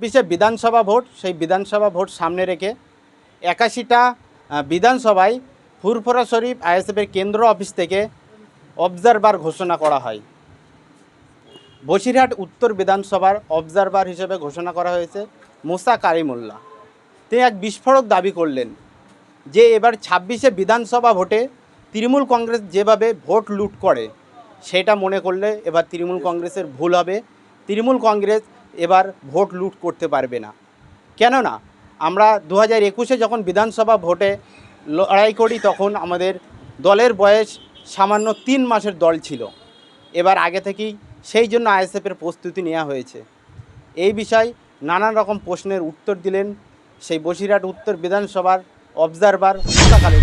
বিশে বিধানসভা ভোট, সেই বিধানসভা ভোট সামনে রেখে একাশিটা বিধানসভায় ফুরফুরা শরীফ আইএসএফের কেন্দ্র অফিস থেকে অবজারভার ঘোষণা করা হয়। বসিরহাট উত্তর বিধানসভার অবজারভার হিসেবে ঘোষণা করা হয়েছে মুসা কারিমুল্লাহ। তিনি এক বিস্ফোরক দাবি করলেন যে এবার ছাব্বিশে বিধানসভা ভোটে তৃণমূল কংগ্রেস যেভাবে ভোট লুট করে, সেটা মনে করলে এবার তৃণমূল কংগ্রেসের ভুল হবে। তৃণমূল কংগ্রেস এবার ভোট লুট করতে পারবে না। কেননা, আমরা দু হাজার একুশে যখন বিধানসভা ভোটে লড়াই করি, তখন আমাদের দলের বয়স সামান্য তিন মাসের দল ছিল। এবার আগে থেকেই সেই জন্য আইএসএফের প্রস্তুতি নেওয়া হয়েছে। এই বিষয় নানান রকম প্রশ্নের উত্তর দিলেন সেই বসিরহাট উত্তর বিধানসভার অবজারভার মুস্তাকালী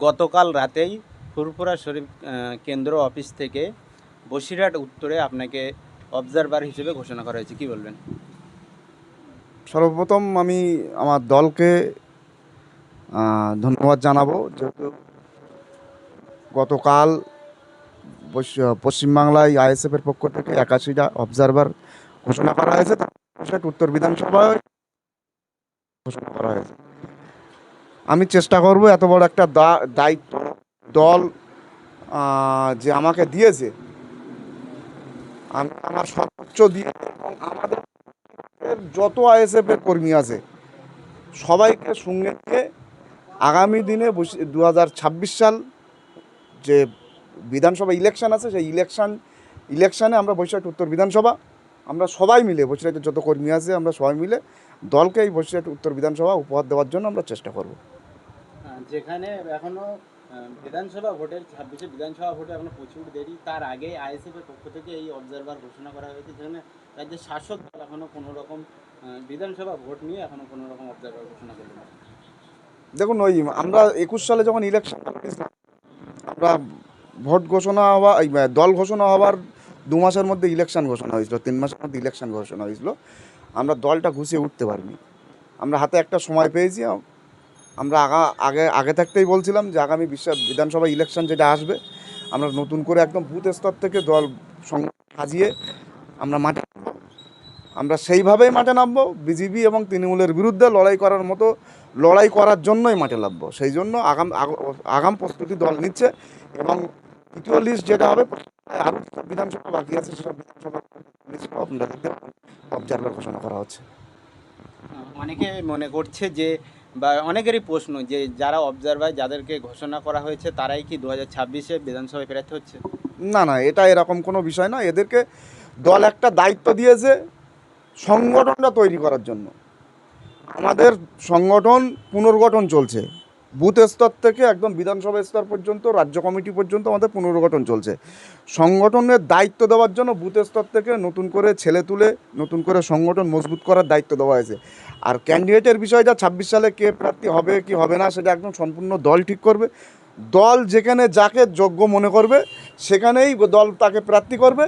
গতকাল রাতেই ফুরফুরা শরীফ কেন্দ্র অফিস থেকে বসিরহাট উত্তরে আপনাকে অবজারভার হিসেবে ঘোষণা করা হয়েছে। কি বলবেন? সর্বপ্রথম আমি আমার দলকে ধন্যবাদ জানাব যেহেতু গতকাল পশ্চ- পশ্চিমবাংলায় আইএসএফের পক্ষ থেকে একাশিটা অবজারভার ঘোষণা করা হয়েছে। উত্তর বিধানসভায় করা হয়েছে। আমি চেষ্টা করব এত বড় একটা দায়িত্ব, দল যে আমাকে দিয়েছে, আমি আমার সর্বোচ্চ দিয়ে এবং আমাদের যত আইএসএফ এর কর্মী আছে, সবাইকে সঙ্গে নিয়ে আগামী দিনে দু হাজার ছাব্বিশ সাল যে বিধানসভা ইলেকশন আছে, সেই ইলেকশন ইলেকশনে আমরা বৈশাখ উত্তর বিধানসভা আমরা সবাই মিলে বৈশাখের যত কর্মী আছে আমরা সবাই মিলে দলকে এই বৈশাখ উত্তর বিধানসভা উপহার দেওয়ার জন্য আমরা চেষ্টা করব। যেখানে এখনও বিধানসভা ভোটের ছাব্বিশে বিধানসভা ভোটে এখনও প্রচুর দেরি। তার আগে আইএসএফ এর পক্ষ থেকে এই অবজারভার ঘোষণা করা হয়েছে যেখানে রাজ্যের শাসক দল এখনও কোনো রকম বিধানসভা ভোট নিয়ে এখনও কোনো রকম অবজারভার ঘোষণা করল না। দেখুন ওই আমরা একুশ সালে যখন ইলেকশন আমরা ভোট ঘোষণা হওয়া দল ঘোষণা হওয়ার দু মাসের মধ্যে ইলেকশন ঘোষণা হয়েছিল, তিন মাসের মধ্যে ইলেকশন ঘোষণা হয়েছিল। আমরা দলটা ঘুষিয়ে উঠতে পারিনি। আমরা হাতে একটা সময় পেয়েছি। আমরা আগা, আগে আগে থাকতেই বলছিলাম যে আগামী বিশ্ব বিধানসভা ইলেকশন যেটা আসবে, আমরা নতুন করে একদম বুথ স্তর থেকে দল সাজিয়ে আমরা মাঠে। আমরা সেইভাবেই মাঠে নামবো। বিজেপি এবং তৃণমূলের বিরুদ্ধে লড়াই করার মতো, লড়াই করার জন্যই মাঠে নামবো। সেই জন্য আগাম আগ- আগাম প্রস্তুতি দল নিচ্ছে এবং দ্বিতীয় লিস্ট যেটা হবে আরও বিধানসভা বাকি আছে সেসব বিধানসভা লিস্ট আপনারা দেখতে পাবেন অবজারভার ঘোষণা করা হচ্ছে। অনেকে মনে করছে যে বা অনেকেরই প্রশ্ন যে যারা অবজারভার যাদেরকে ঘোষণা করা হয়েছে তারাই কি দু হাজার ছাব্বিশে বিধানসভায় প্রার্থী হচ্ছে? না না এটা এরকম কোনো বিষয় না। এদেরকে দল একটা দায়িত্ব দিয়েছে সংগঠনটা তৈরি করার জন্য। আমাদের সংগঠন পুনর্গঠন চলছে। বুথ স্তর থেকে একদম বিধানসভা স্তর পর্যন্ত, রাজ্য কমিটি পর্যন্ত আমাদের পুনর্গঠন চলছে। সংগঠনের দায়িত্ব দেওয়ার জন্য বুথ স্তর থেকে নতুন করে ছেলে তুলে, নতুন করে সংগঠন মজবুত করার দায়িত্ব দেওয়া হয়েছে। আর ক্যান্ডিডেটের বিষয়টা ছাব্বিশ সালে কে প্রার্থী হবে, কি হবে না, সেটা একদম সম্পূর্ণ দল ঠিক করবে। দল যেখানে যাকে যোগ্য মনে করবে, সেখানেই দল তাকে প্রার্থী করবে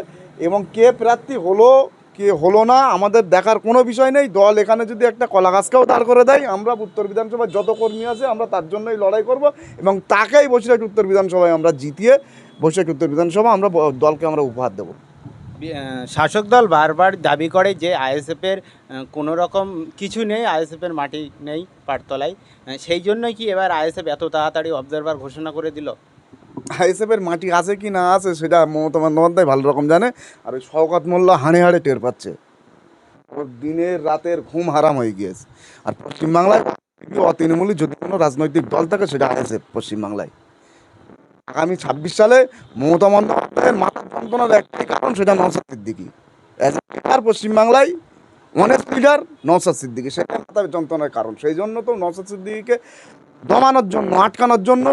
এবং কে প্রার্থী হলো কে হলো না? আমাদের দেখার কোনো বিষয় নেই। দল এখানে যদি একটা কলা গাছকেও দাঁড় করে দেয়, আমরা উত্তর বিধানসভায় যত কর্মী আছে, আমরা তার জন্যই লড়াই করব এবং তাকেই বসিরহাট উত্তর বিধানসভায় আমরা জিতিয়ে বসিরহাট উত্তর বিধানসভা আমরা দলকে আমরা উপহার দেবো। শাসক দল বারবার দাবি করে যে আইএসএফের কোনো রকম কিছু নেই, আইএসএফের মাটি নেই পাটতলায়। সেই জন্যই কি এবার আইএসএফ এত তাড়াতাড়ি অবজারভার ঘোষণা করে দিল? আইএসএফের মাটি আছে কি না আছে সেটা মমতা বন্দ্যোপাধ্যায় ভালো রকম জানে। আর ওই শওকত মোল্লা হাড়ে হাড়ে টের পাচ্ছে। দিনের রাতের ঘুম হারাম হয়ে গিয়েছে। আর পশ্চিমবাংলায় তৃণমূলী যদি কোনো রাজনৈতিক দল থাকে সেটা আইএসএফ পশ্চিমবাংলায়। আগামী ছাব্বিশ সালে মমতা বন্দ্যোপাধ্যায়ের মাথার যন্ত্রণার একটাই কারণ সেটা নওসাদ সিদ্দিকি। অ্যাজ লিডার পশ্চিমবাংলায় অনেস্ট লিডার নওসাদ সিদ্দিকি। সেটা মাথার যন্ত্রণার কারণ। সেই জন্য তো নওসাদ সিদ্দিকিকে দমানোর জন্য, আটকানোর জন্য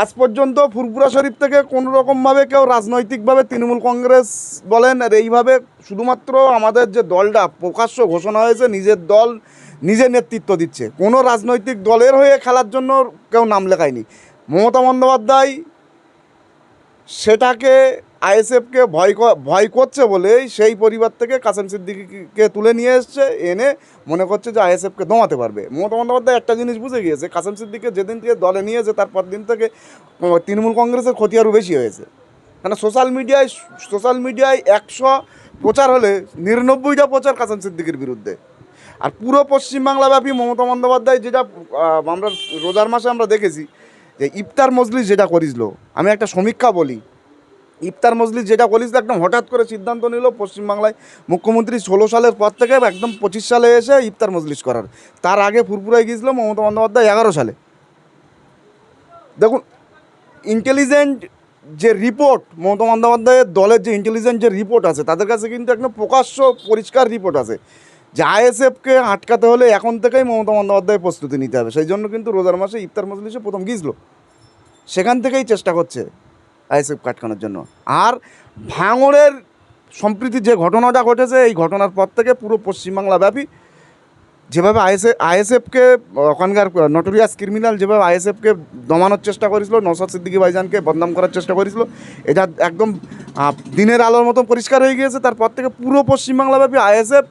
আজ পর্যন্ত ফুরপুরা শরীফ থেকে কোনো রকমভাবে কেউ রাজনৈতিকভাবে তৃণমূল কংগ্রেস বলেন, আর এইভাবে শুধুমাত্র আমাদের যে দলটা প্রকাশ্য ঘোষণা হয়েছে, নিজের দল নিজে নেতৃত্ব দিচ্ছে। কোনো রাজনৈতিক দলের হয়ে খেলার জন্য কেউ নাম লেখায়নি। মমতা বন্দ্যোপাধ্যায় সেটাকে আইএসএফকে ভয় ভয় করছে বলেই সেই পরিবার থেকে কাসেম সিদ্দিকিকে তুলে নিয়ে এসছে, এনে মনে করছে যে আইএসএফকে দমাতে পারবে। মমতা বন্দ্যোপাধ্যায় একটা জিনিস বুঝে গিয়েছে, কাসেম সিদ্দিককে যেদিন থেকে দলে নিয়েছে তারপর দিন থেকে তৃণমূল কংগ্রেসের ক্ষতি আরও বেশি হয়েছে। কেন সোশ্যাল মিডিয়ায় সোশ্যাল মিডিয়ায় একশো প্রচার হলে নিরানব্বইটা প্রচার কাসেম সিদ্দিকির বিরুদ্ধে। আর পুরো পশ্চিমবাংলাব্যাপী মমতা বন্দ্যোপাধ্যায় যেটা আমরা রোজার মাসে আমরা দেখেছি, যে ইফতার মজলিস যেটা করিছিল আমি একটা সমীক্ষা বলি ইফতার মজলিস যেটা করিছিল একদম হঠাৎ করে সিদ্ধান্ত নিল পশ্চিমবাংলায়। মুখ্যমন্ত্রী ষোলো সালের পর থেকে একদম পঁচিশ সালে এসে ইফতার মজলিস করার। তার আগে ফুরফুরায় গিয়েছিল মমতা বন্দ্যোপাধ্যায় এগারো সালে। দেখুন ইন্টেলিজেন্ট যে রিপোর্ট মমতা বন্দ্যোপাধ্যায়ের দলের যে ইন্টেলিজেন্ট যে রিপোর্ট আছে, তাদের কাছে কিন্তু একদম প্রকাশ্য পরিষ্কার রিপোর্ট আছে। যে আইএসএফকে আটকাতে হলে এখন থেকেই মমতা বন্দ্যোপাধ্যায় প্রস্তুতি নিতে হবে। সেই জন্য কিন্তু রোজার মাসে ইফতার মজলিসে প্রথম গিয়েছিল। সেখান থেকেই চেষ্টা করছে। আইএসএফ কাটকানোর জন্য। আর ভাঙড়ের সম্প্রীতি যে ঘটনাটা ঘটেছে, এই ঘটনার পর থেকে পুরো পশ্চিমবাংলা ব্যাপী যেভাবে আইএসএ, আইএসএফকে ওখানকার নটোরিয়াস ক্রিমিনাল যেভাবে আইএসএফকে দমানোর চেষ্টা করেছিল নৌসাদ সিদ্দিকি ভাইজানকে বদনাম করার চেষ্টা করেছিল, এটা একদম দিনের আলোর মতো পরিষ্কার হয়ে গিয়েছে। তারপর থেকে পুরো পশ্চিমবাংলাব্যাপী আইএসএফ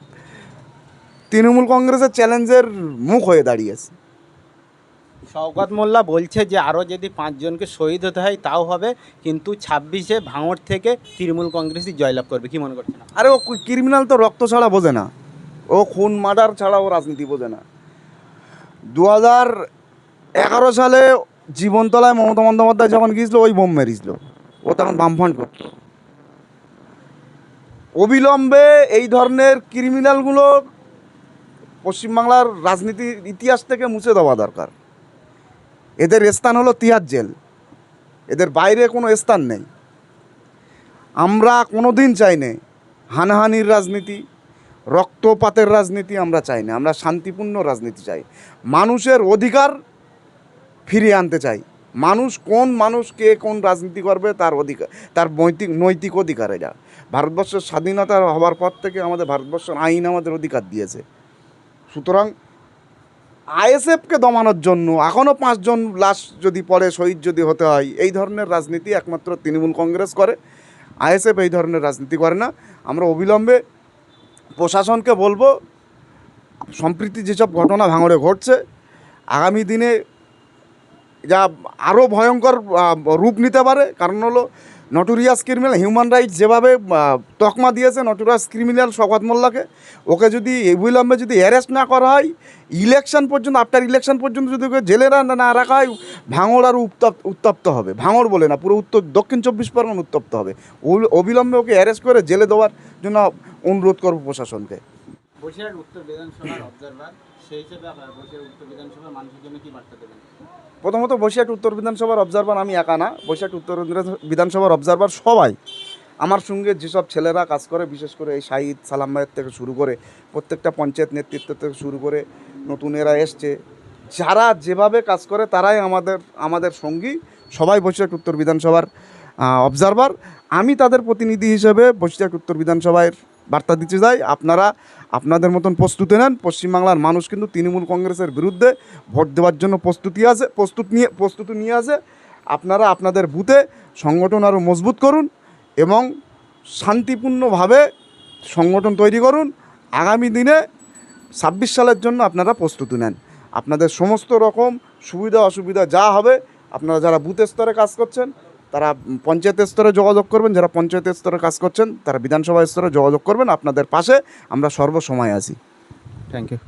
তৃণমূল কংগ্রেসের চ্যালেঞ্জের মুখ হয়ে দাঁড়িয়েছে। শওকত মোল্লা বলছে যে আরও যদি পাঁচজনকে শহীদ হতে হয়, তাও হবে। কিন্তু ছাব্বিশে ভাঙড় থেকে তৃণমূল কংগ্রেসই জয়লাভ করবে। কি মনে করছেন? আরে ও ক্রিমিনাল তো রক্ত ছাড়া বোঝে না। ও খুন, মার্ডার ছাড়া ও রাজনীতি বোঝে না। দু হাজার এগারো সালে জীবনতলায় মমতা বন্দ্যোপাধ্যায় যখন গিয়েছিল, ওই বোম মেরেছিল। ও তখন বামফ্রন্ট করত। অবিলম্বে এই ধরনের ক্রিমিনালগুলো পশ্চিমবাংলার রাজনীতির ইতিহাস থেকে মুছে দেওয়া দরকার। এদের স্থান হলো তিহার জেল। এদের বাইরে কোনো স্থান নেই। আমরা কোনো দিন চাই না হানাহানির রাজনীতি, রক্তপাতের রাজনীতি আমরা চাই না আমরা শান্তিপূর্ণ রাজনীতি চাই। মানুষের অধিকার ফিরিয়ে আনতে চাই। মানুষ কোন মানুষ কে কোন রাজনীতি করবে তার অধিকার, তার নৈতিক নৈতিক অধিকার এটা। ভারতবর্ষের স্বাধীনতা হওয়ার পর থেকে আমাদের ভারতবর্ষের আইন আমাদের অধিকার দিয়েছে। সুতরাং আইএসএফকে দমানোর জন্য, এখনও পাঁচজন লাশ যদি পড়ে, শহীদ যদি হতে হয়, এই ধরনের রাজনীতি একমাত্র তৃণমূল কংগ্রেস করে। আইএসএফ এই ধরনের রাজনীতি করে না। আমরা অবিলম্বে প্রশাসনকে বলব, সম্প্রীতি যেসব ঘটনা ভাঙড়ে ঘটছে, আগামী দিনে যা আরও ভয়ঙ্কর রূপ নিতে পারে। কারণ হলো নটোরিয়াস ক্রিমিনাল হিউম্যান রাইটস যেভাবে তকমা দিয়েছে নটোরিয়াস ক্রিমিনাল শওকত মোল্লাকে, ওকে যদি অবিলম্বে যদি অ্যারেস্ট না করা হয় ইলেকশন পর্যন্ত আফটার ইলেকশন পর্যন্ত যদি ওকে জেলে না রাখা হয়, ভাঙড় আরও উত্তপ্ত উত্তপ্ত হবে। ভাঙড় বলে না, পুরো উত্তর, দক্ষিণ চব্বিশ পরগনা উত্তপ্ত হবে। অবিলম্বে ওকে অ্যারেস্ট করে জেলে দেওয়ার জন্য অনুরোধ করব প্রশাসনকে। বসিরহাট উত্তর বিধানসভার অবজারভার সেই হিসেবে বসিরহাট উত্তর বিধানসভার মানুষের জন্য কি বার্তা দেবেন? প্রথমত বসিরহাট উত্তর বিধানসভার অবজারভার আমি একা না। বসিরহাট উত্তর বিধানসভার অবজারভার সবাই। আমার সঙ্গে যেসব ছেলেরা কাজ করে, বিশেষ করে এই শাহিদ সালাম ভাইয়ের থেকে শুরু করে, প্রত্যেকটা পঞ্চায়েত নেতৃত্ব থেকে শুরু করে নতুন এরা এসছে, যারা যেভাবে কাজ করে তারাই আমাদের আমাদের সঙ্গী। সবাই বসিরহাট উত্তর বিধানসভার অবজারভার আমি তাদের প্রতিনিধি হিসেবে বসিরহাট উত্তর বিধানসভায় বার্তা দিতে যাই আপনারা আপনাদের মতন প্রস্তুতি নেন। পশ্চিমবাংলার মানুষ কিন্তু তৃণমূল কংগ্রেসের বিরুদ্ধে ভোট দেওয়ার জন্য প্রস্তুতি আছে, প্রস্তুত নিয়ে, প্রস্তুতি নিয়ে আছে। আপনারা আপনাদের বুথে সংগঠন আরও মজবুত করুন এবং শান্তিপূর্ণভাবে সংগঠন তৈরি করুন। আগামী দিনে ছাব্বিশ সালের জন্য আপনারা প্রস্তুতি নেন। আপনাদের সমস্ত রকম সুবিধা অসুবিধা যা হবে, আপনারা যারা বুথ স্তরে কাজ করছেন তারা পঞ্চায়েত স্তরে যোগাযোগ করবেন, যারা পঞ্চায়েত স্তরে কাজ করছেন, তারা বিধানসভা স্তরে যোগাযোগ করবেন আপনাদের পাশে। আমরা সর্বসময় আছি। Thank you